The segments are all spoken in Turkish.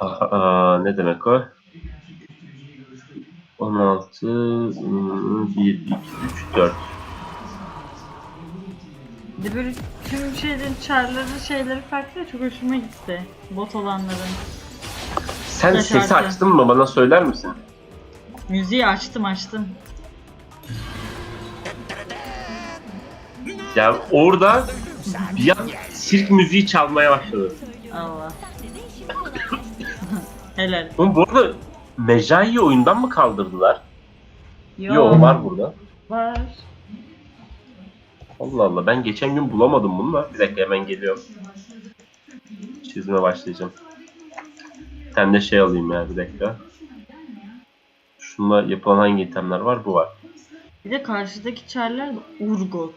Aa, ne demek o? 16, hmm, 1, 2, 3, 4. Bir de böyle tüm şeylerin çarları şeyleri farklı çok hoşuma gitti. Bot olanların. Sen Ne sesi açtın mı? Bana söyler misin? Müziği açtım açtım. Ya orada bir an sirk müziği çalmaya başladı. Allah. Helal. Oğlum bu arada Mecai'yi oyundan mı kaldırdılar? Yo, Yok var burada. Var. Allah Allah ben geçen gün bulamadım bunu da. Bir dakika hemen geliyorum. Çizime başlayacağım. Bir tane de şey alayım ya bir dakika. Şunla yapılan hangi itemler var? Bu var. Bir de karşıdaki çarlar da Urgot.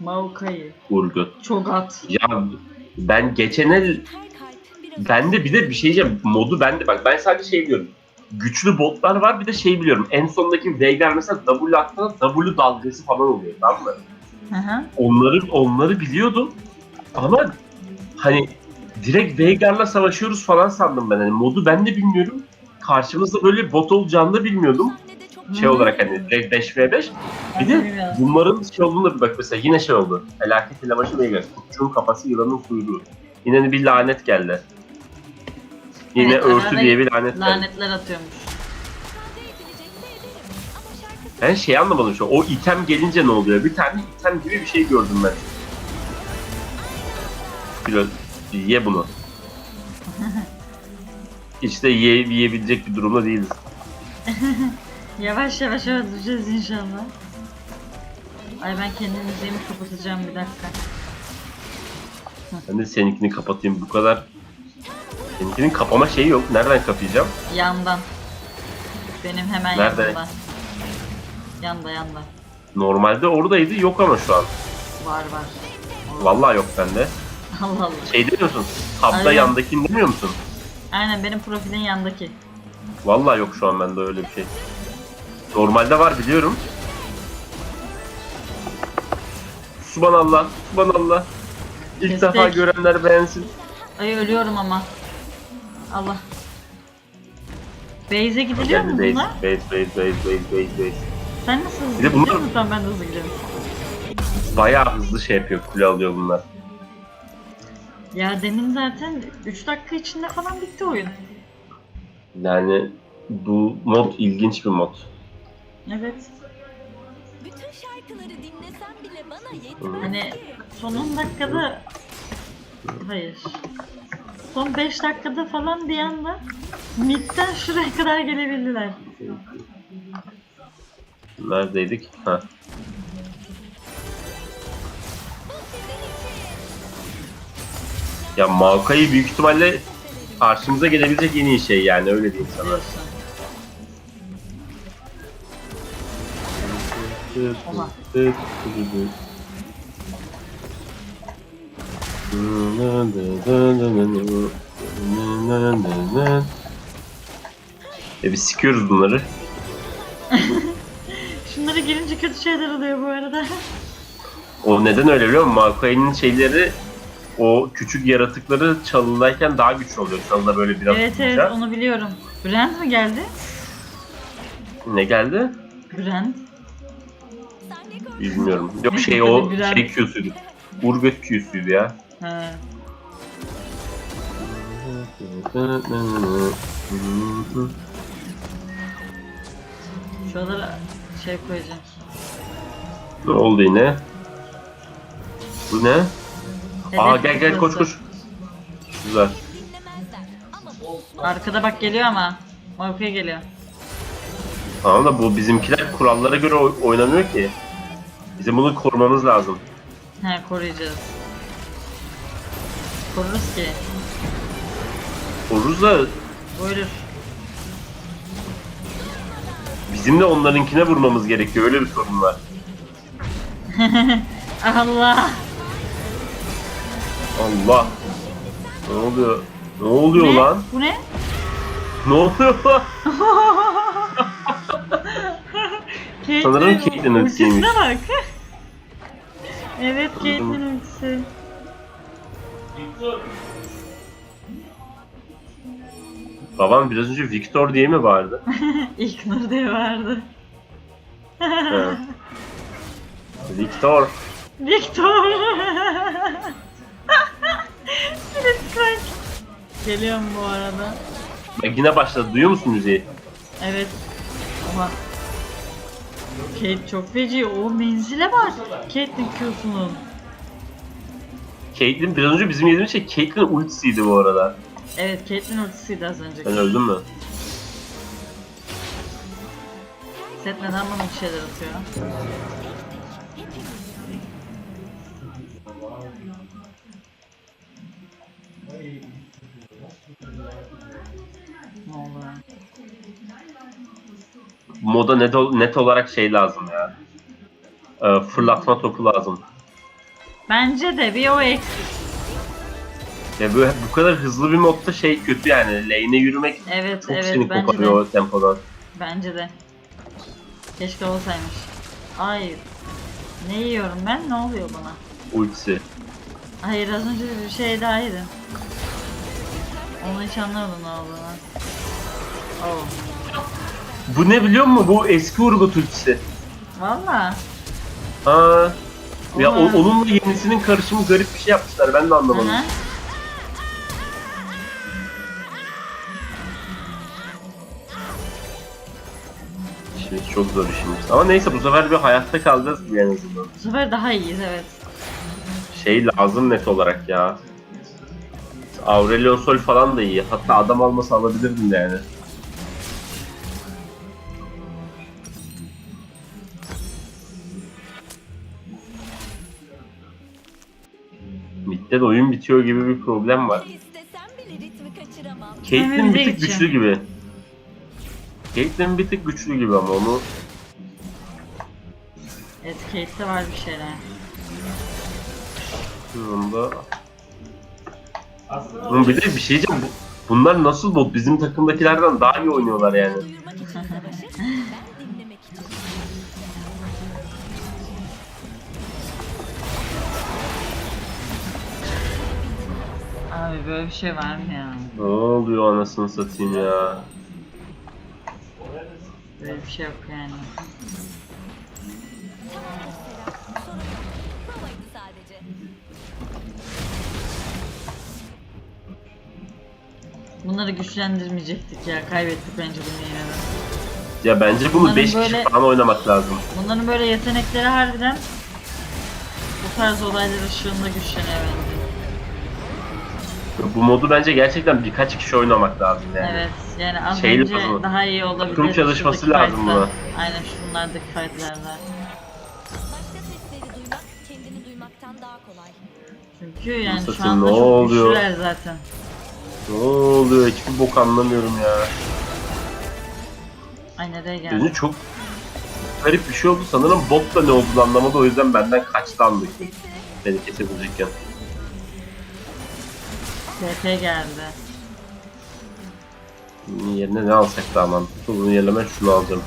Maokai. Urgut. Çogat. Ya ben geçen el bende bir de bir şey diyeceğim. Modu bende bak ben sadece şey biliyorum. Güçlü botlar var bir de şey biliyorum. En sondaki Veigar mesela W attığında W dalgası falan oluyor tamam mı? Hı hı. onları onları biliyordum ama hani direkt Veigar'la savaşıyoruz falan sandım ben. Hani modu ben de bilmiyorum. Karşımızda böyle bot olacağını da bilmiyordum. Şey olarak hani direkt 5v5. Bir Ben de bunların şey olduğunu da bir bak mesela yine şey oldu. Felaket elebaşı Veigar. Kurtçuğun kafası yılanın kuyruğu. Yine hani bir lanet geldi. Yine Evet, örtü diye bir lanet. Lanetler atıyormuş. Ben şey anlamadım şu. O item gelince ne oluyor? Bir tane item gibi bir şey gördüm ben. Biraz ye bunu. De ye, yiyebilecek bir durumda değiliz. Yavaş yavaş öldüreceğiz inşallah. Ay ben kendi müziğimi kapatacağım bir dakika. Ben de seninkini kapatayım. Bu kadar Seninkinin kapama şeyi yok. Nereden kapayacağım? Yandan. Benim hemen Nerede? yanımda. Yanda yanda. Normalde oradaydı. Yok ama şu an. Var var. Vallahi yok bende. Allah Allah. Şey demiyorsun. Tabda Aynen. yandakini demiyor musun? Aynen benim profilin yandaki. Vallahi yok şu an bende öyle bir şey. Normalde var biliyorum. Subhanallah, subhanallah. İlk Kestik. defa görenler beğensin. Ay ölüyorum ama. Allah. Base'e gidiliyor mu Geldi bunlar? base, base, base, base, base, base, base. Sen nasıl hızlı Bir de bunlar- gidiyorsun? Tamam ben de hızlı gidiyorum. Bayağı hızlı şey yapıyor, kule alıyor bunlar. Ya demin zaten 3 dakika içinde falan bitti oyun. Yani bu mod ilginç bir mod. Evet. Bütün şarkıları dinlesem bile bana yetmez. Hani son 10 dakikada... Hayır. Son 5 dakikada falan bir anda midden şuraya kadar gelebildiler. Neredeydik? Ha. Ya Maokai büyük ihtimalle karşımıza gelebilecek en iyi şey yani öyle diyeyim sana. Oha. E biz sikiyoruz bunları. Şunlara girince kötü şeyler oluyor bu arada. O neden öyle biliyor musun? Maokai'nin şeyleri o küçük yaratıkları çalıdayken daha güçlü oluyor. Çalıda böyle biraz evet evet tutunca. onu biliyorum. Brand mi geldi? Ne geldi? Brand. Bilmiyorum. Yok şey o şey Q'suydu. Urgot Q'suydu ya. Ha. Şuralara şey koyacağım. Ne oldu yine? Bu ne? Aa gel gel koş koş. Güzel. Arkada bak geliyor ama. Morphe'ye geliyor. Tamam da bu bizimkiler kurallara göre oy- oynamıyor ki. Bizim bunu korumamız lazım. He koruyacağız. Koruruz ki. Koruruz da Buyurur. bizim de onlarınkine vurmamız gerekiyor. Öyle bir sorun var. Allah. Allah. Ne oluyor? Ne oluyor ne? lan? Bu ne? Ne oluyor lan? Sanırım Caitlyn Caitlyn ultisine ultisiymiş. bak. evet Caitlyn ultisi. Babam biraz önce Victor diye mi bağırdı? İlk Nur diye vardı. Ha. Victor. Victor. Lütfen. Geliyorum bu arada. Bak yine başladı. Duyuyor musun müziği? Evet. Ama Kate çok feci. O menzile var. Kate'nin Q'sunun. Caitlyn biraz önce bizim yediğimiz şey Caitlyn ultisiydi bu arada. Evet Kate'nin ultisiydi az önce. Sen öldün mü? Set neden bana bir şeyler atıyor? Ne oldu? ya? Moda net, net olarak şey lazım ya. Ee, fırlatma topu lazım. Bence de bir o eksik. Ya böyle bu kadar hızlı bir modda şey kötü yani. Lane'e yürümek Evet çok evet seni bence koparıyor de. o tempodan. Bence de. Keşke olsaymış. Ay. Ne yiyorum ben? Ne oluyor bana? Ultisi. Hayır az önce bir şey daha yedim. Onu hiç anlamadım ne olduğunu. Oh. Bu ne biliyor musun? Bu eski Urgot ultisi. Valla. Ha. Ya o, onunla yenisinin karışımı garip bir şey yapmışlar. Ben de anlamadım. Hı. İşimiz çok zor işimiz. Ama neyse bu sefer bir hayatta kalacağız gibi en azından. Bu sefer daha iyiyiz evet. Şey lazım net olarak ya. Aurelion Sol falan da iyi. Hatta adam almasa alabilirdim de yani. Mid'de de oyun bitiyor gibi bir problem var. Caitlyn bir tık güçlü gibi. Caitlyn bir tık güçlü gibi ama onu Evet Kate'de var bir şeyler. Bunda... Oğlum bir de bir şey diyeceğim. bu- Bunlar nasıl bot? Bizim takımdakilerden daha iyi oynuyorlar yani. Böyle bir şey var mı ya? Ne oluyor anasını satayım ya. Böyle bir şey yok yani. Bunları güçlendirmeyecektik ya. Kaybettik bence bunu yine de. Ya bence bunu Bunların 5 kişi böyle- falan oynamak lazım. Bunların böyle yetenekleri harbiden bu tarz olaylar ışığında güçleniyor bence. Bu modu bence gerçekten birkaç kişi oynamak lazım yani. Evet yani az Şey önce lazım. daha iyi olabilir. Takım çalışması Şuradaki lazım fight'ta. buna. Aynen şunlardaki fightlarda. Başka sesleri duymak, kendini duymaktan daha kolay. Çünkü yani şu Satayım, anda ne çok oluyor? güçlüler zaten. Ne oluyor? Hiçbir bok anlamıyorum ya. Ay nereye geldi? Gözü çok garip bir şey oldu. Sanırım bot da ne olduğunu anlamadı. O yüzden benden kaçtı anlık. Beni kesebilecekken. TP geldi. Bunun yerine ne alsak daha mantıklı? Bunun yerine ben şunu alacağım.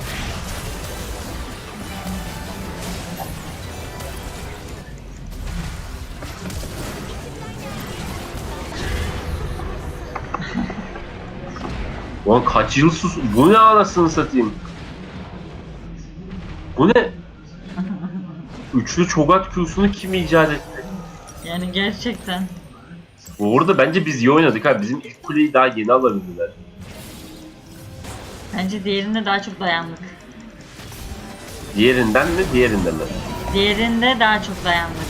Ulan kaç yıl sus... Bu ne anasını satayım? Bu ne? Üçlü çogat Q'sunu kim icat etti? Yani gerçekten. Bu arada bence biz iyi oynadık ha. Bizim ilk kuleyi daha yeni alabildiler. Bence diğerinde daha çok dayandık. Diğerinden mi? Diğerinden mi? Diğerinde daha çok dayandık.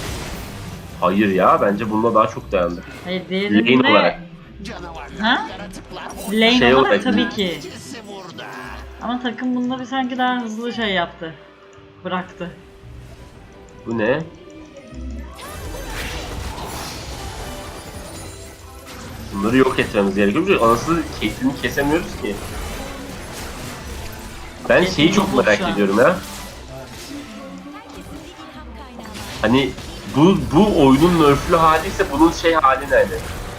Hayır ya bence bunda daha çok dayandık. Hayır diğerinde... Lane olarak. Ha? Lane Şey olarak tabii ki. Ama takım bunda bir sanki daha hızlı şey yaptı. Bıraktı. Bu ne? Bunları yok etmemiz gerekiyor. Çünkü Anasını Caitlyn'i kesemiyoruz ki. Ben şeyi çok merak ediyorum ya. Hani bu bu oyunun nerflü hali ise bunun şey hali ne hani?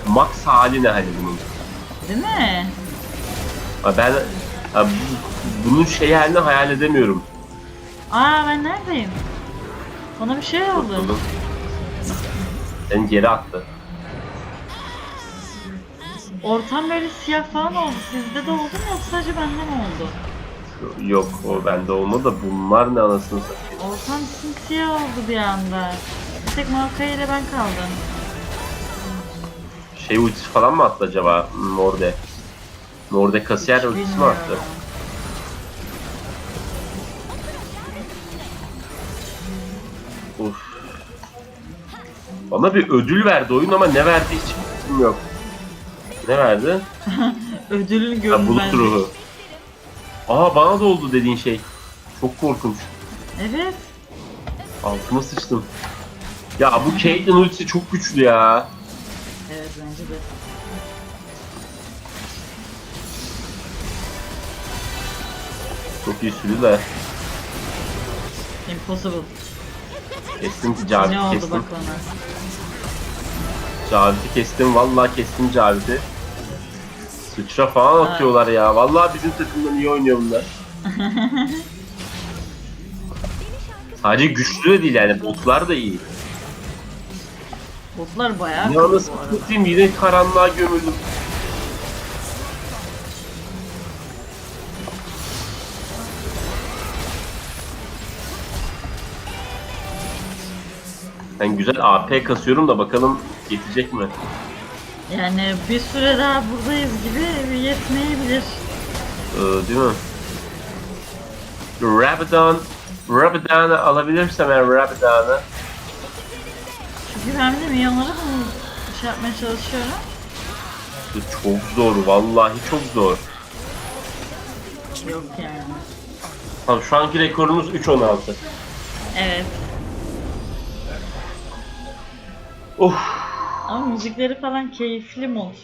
Max hali ne hani bunun? Değil mi? Ha ben ha bu- bunun şey halini hayal edemiyorum. Aa ben neredeyim? Bana bir şey oldu. Seni geri attı. Ortam böyle siyah falan oldu. Sizde de oldu mu yoksa sadece bende mi oldu? Yok o bende olmadı da bunlar ne anasını satayım. Ortam simsiyah oldu bir anda. Bir tek Malkaya ile ben kaldım. Şey ultisi falan mı attı acaba Morde? Morde kasiyer Hiç ultisi mi bilmiyorum. attı? Uf. Bana bir ödül verdi oyun ama ne verdi hiç fikrim yok. Ne verdi? Ödülün Ha, görünmezliği. bulut ruhu. Aa bana da oldu dediğin şey. Çok korkunç. Evet. Altıma sıçtım. Ya bu Caitlyn ultisi çok güçlü ya. Evet bence de. Çok iyi sürü de. Impossible. Kestim ne Cavit'i oldu kestim. bak. Cavit'i kestim. Vallahi kestim Cavit'i. Sıçra falan Ha. atıyorlar ya. Vallahi bizim takımdan iyi oynuyor bunlar. Sadece güçlü de değil yani botlar da iyi. Botlar bayağı Ne kötü anasını bu arada. satayım yine karanlığa gömüldüm. Ben güzel AP kasıyorum da bakalım yetecek mi? Yani bir süre daha buradayız gibi yetmeyebilir. Ee, değil mi? Rabadon Rabadon'ı alabilirsem eğer Rabadon'ı Çünkü ben de milyonları şey yapmaya çalışıyorum. çok zor vallahi çok zor. Yok yani. Tamam şu anki rekorumuz 3.16. Evet. Of Ama müzikleri falan keyifli mod.